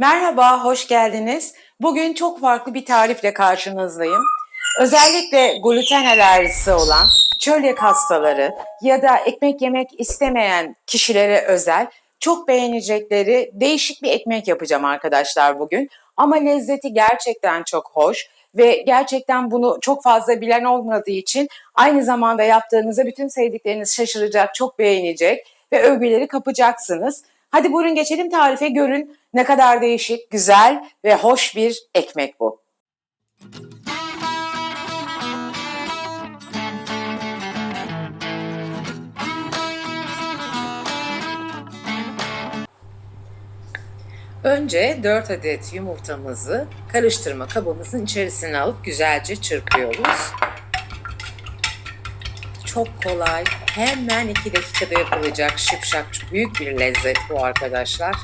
Merhaba, hoş geldiniz. Bugün çok farklı bir tarifle karşınızdayım. Özellikle gluten alerjisi olan çölyak hastaları ya da ekmek yemek istemeyen kişilere özel çok beğenecekleri değişik bir ekmek yapacağım arkadaşlar bugün. Ama lezzeti gerçekten çok hoş ve gerçekten bunu çok fazla bilen olmadığı için aynı zamanda yaptığınızda bütün sevdikleriniz şaşıracak, çok beğenecek ve övgüleri kapacaksınız. Hadi buyurun geçelim tarife görün ne kadar değişik, güzel ve hoş bir ekmek bu. Önce 4 adet yumurtamızı karıştırma kabımızın içerisine alıp güzelce çırpıyoruz. Çok kolay, hemen 2 dakikada yapılacak şıpşak büyük bir lezzet bu arkadaşlar.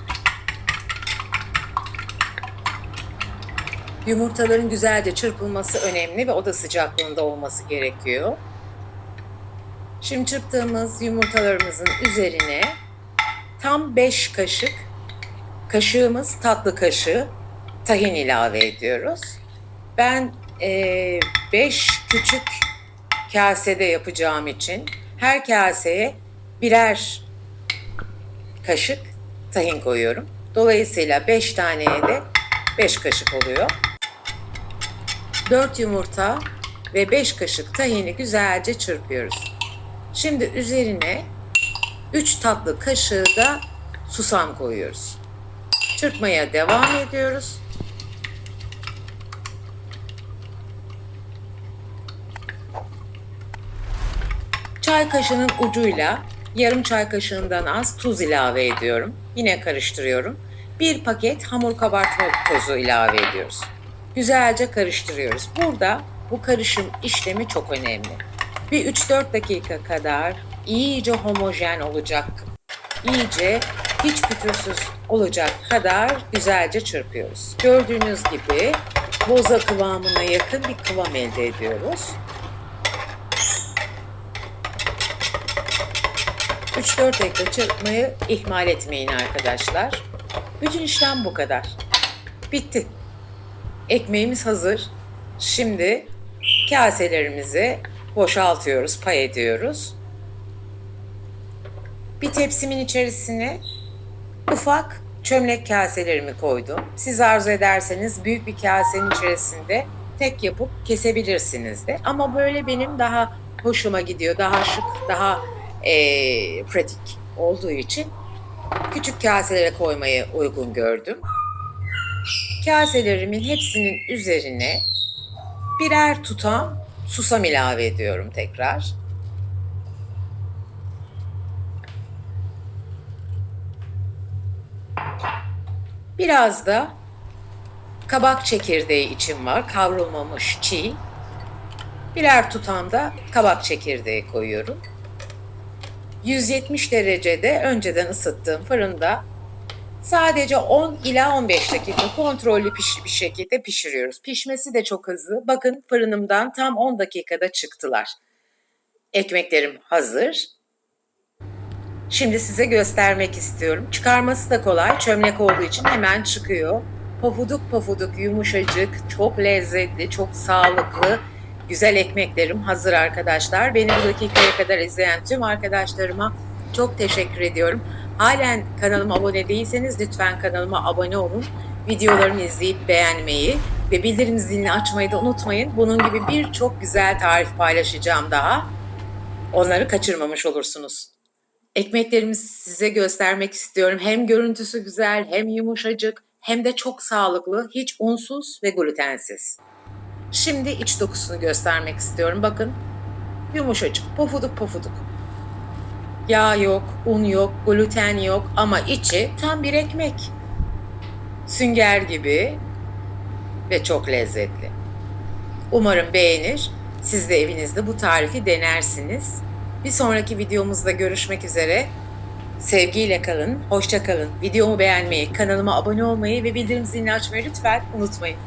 Yumurtaların güzelce çırpılması önemli ve oda sıcaklığında olması gerekiyor. Şimdi çırptığımız yumurtalarımızın üzerine tam 5 kaşık kaşığımız tatlı kaşığı tahin ilave ediyoruz. Ben 5 küçük kasede yapacağım için her kaseye birer kaşık tahin koyuyorum. Dolayısıyla 5 taneye de 5 kaşık oluyor. 4 yumurta ve 5 kaşık tahini güzelce çırpıyoruz. Şimdi üzerine 3 tatlı kaşığı da susam koyuyoruz. Çırpmaya devam ediyoruz. Çay kaşığının ucuyla yarım çay kaşığından az tuz ilave ediyorum. Yine karıştırıyorum. Bir paket hamur kabartma tozu ilave ediyoruz. Güzelce karıştırıyoruz. Burada bu karışım işlemi çok önemli. Bir 3-4 dakika kadar iyice homojen olacak. İyice hiç pütürsüz olacak kadar güzelce çırpıyoruz. Gördüğünüz gibi boza kıvamına yakın bir kıvam elde ediyoruz. 3-4 dakika çırpmayı ihmal etmeyin arkadaşlar. Bütün işlem bu kadar. Bitti. Ekmeğimiz hazır. Şimdi kaselerimizi boşaltıyoruz, pay ediyoruz. Bir tepsimin içerisine ufak çömlek kaselerimi koydum. Siz arzu ederseniz büyük bir kasenin içerisinde tek yapıp kesebilirsiniz de. Ama böyle benim daha hoşuma gidiyor. Daha şık, daha eee, pratik olduğu için küçük kaselere koymayı uygun gördüm. Kaselerimin hepsinin üzerine birer tutam susam ilave ediyorum tekrar. Biraz da kabak çekirdeği için var. Kavrulmamış çiğ. Birer tutam da kabak çekirdeği koyuyorum. 170 derecede önceden ısıttığım fırında sadece 10 ila 15 dakika kontrollü piş bir şekilde pişiriyoruz. Pişmesi de çok hızlı. Bakın fırınımdan tam 10 dakikada çıktılar. Ekmeklerim hazır. Şimdi size göstermek istiyorum. Çıkarması da kolay. Çömlek olduğu için hemen çıkıyor. Pofuduk pofuduk, yumuşacık, çok lezzetli, çok sağlıklı, güzel ekmeklerim hazır arkadaşlar. Beni bu dakikaya kadar izleyen tüm arkadaşlarıma çok teşekkür ediyorum. Halen kanalıma abone değilseniz lütfen kanalıma abone olun. Videolarımı izleyip beğenmeyi ve bildirim zilini açmayı da unutmayın. Bunun gibi birçok güzel tarif paylaşacağım daha. Onları kaçırmamış olursunuz. Ekmeklerimi size göstermek istiyorum. Hem görüntüsü güzel, hem yumuşacık, hem de çok sağlıklı, hiç unsuz ve glutensiz. Şimdi iç dokusunu göstermek istiyorum. Bakın yumuşacık, pofuduk pofuduk. Yağ yok, un yok, gluten yok ama içi tam bir ekmek. Sünger gibi ve çok lezzetli. Umarım beğenir. Siz de evinizde bu tarifi denersiniz. Bir sonraki videomuzda görüşmek üzere. Sevgiyle kalın, hoşça kalın. Videomu beğenmeyi, kanalıma abone olmayı ve bildirim zilini açmayı lütfen unutmayın.